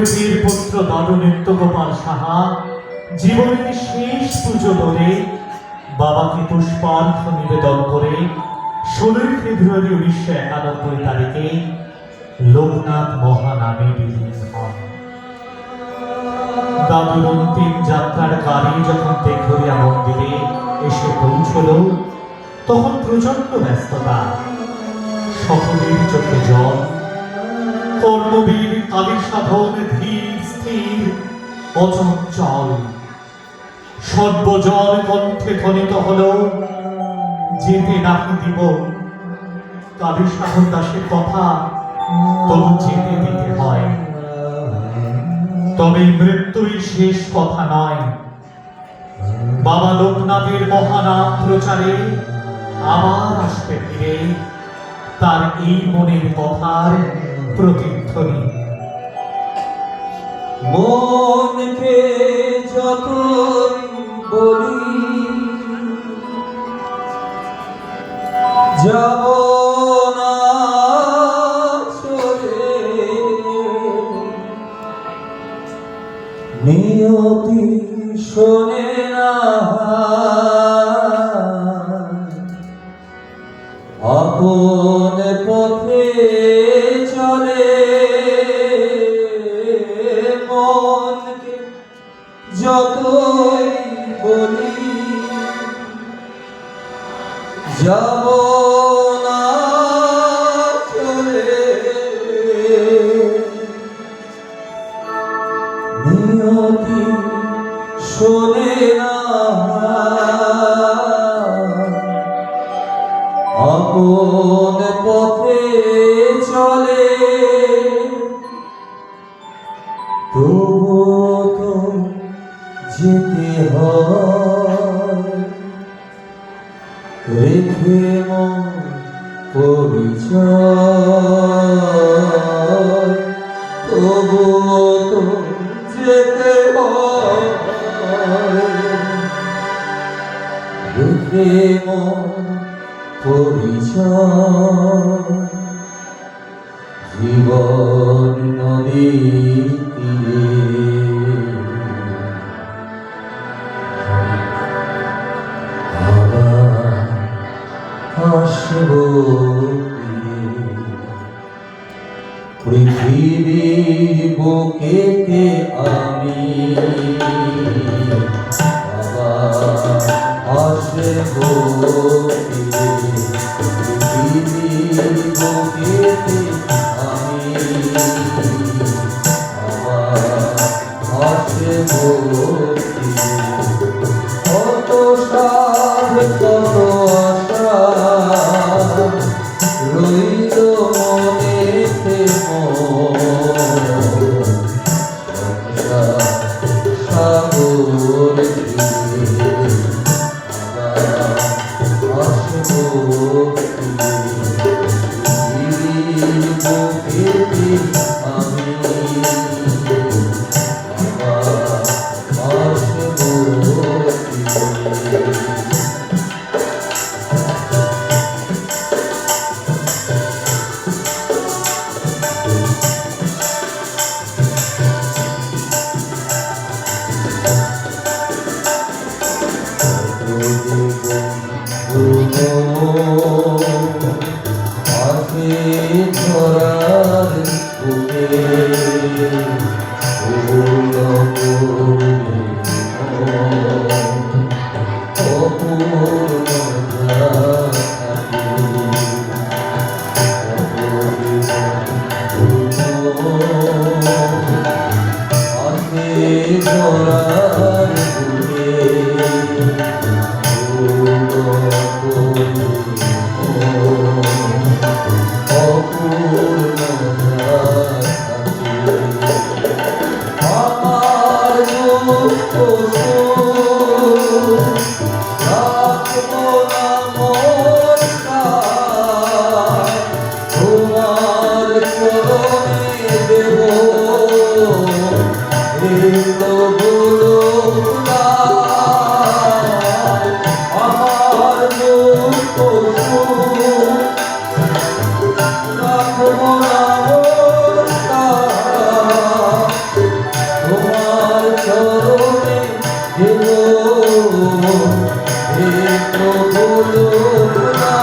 প্রকৃতির পুত্র দাদু নিত্যগোপাল সাহা, জীবনের শেষ পুজো করে বাবাকে পুষ্পার্ঘ নিবেদন করে ষোলোই ফেব্রুয়ারি উনিশশো একানব্বই তারিখে লোকনাথ মহানামে হন দাদুর অন্তিম যাত্রার গাড়ি যখন তেঘরিয়া মন্দিরে এসে পৌঁছল, তখন প্রচণ্ড ব্যস্ততা। সকলের চোখে জল কর্মবীর কালী সাধন ধীর, স্থির অচঞ্চল সর্বজন কণ্ঠে ধ্বনিত হল, যেতে নাকি দিব। কালী সাধন দাসের কথা, তবু যেতে দিতে হয়। তবে মৃত্যুই শেষ কথা নয়। বাবা লোকনাথের মহানাম প্রচারে আবার আসবে ফিরে। তার এই মনের কথার প্রতিধ্বনি। মনকে যত বলি যাব না নিয়তি শোনে না। আপন যাব না চলে শোনে না পথে চলে তবুও তো যেতে হয় রেখে পরিচয়। তবুও তো যেতে রেখে পরিচয়। জীবন নদী তীরে আসব পৃথিবী বুকেতে আমি আসব পৃথিবী বুকেতে আমি আসব আছে ধরার বুকে ধরার ভোলো ভোলা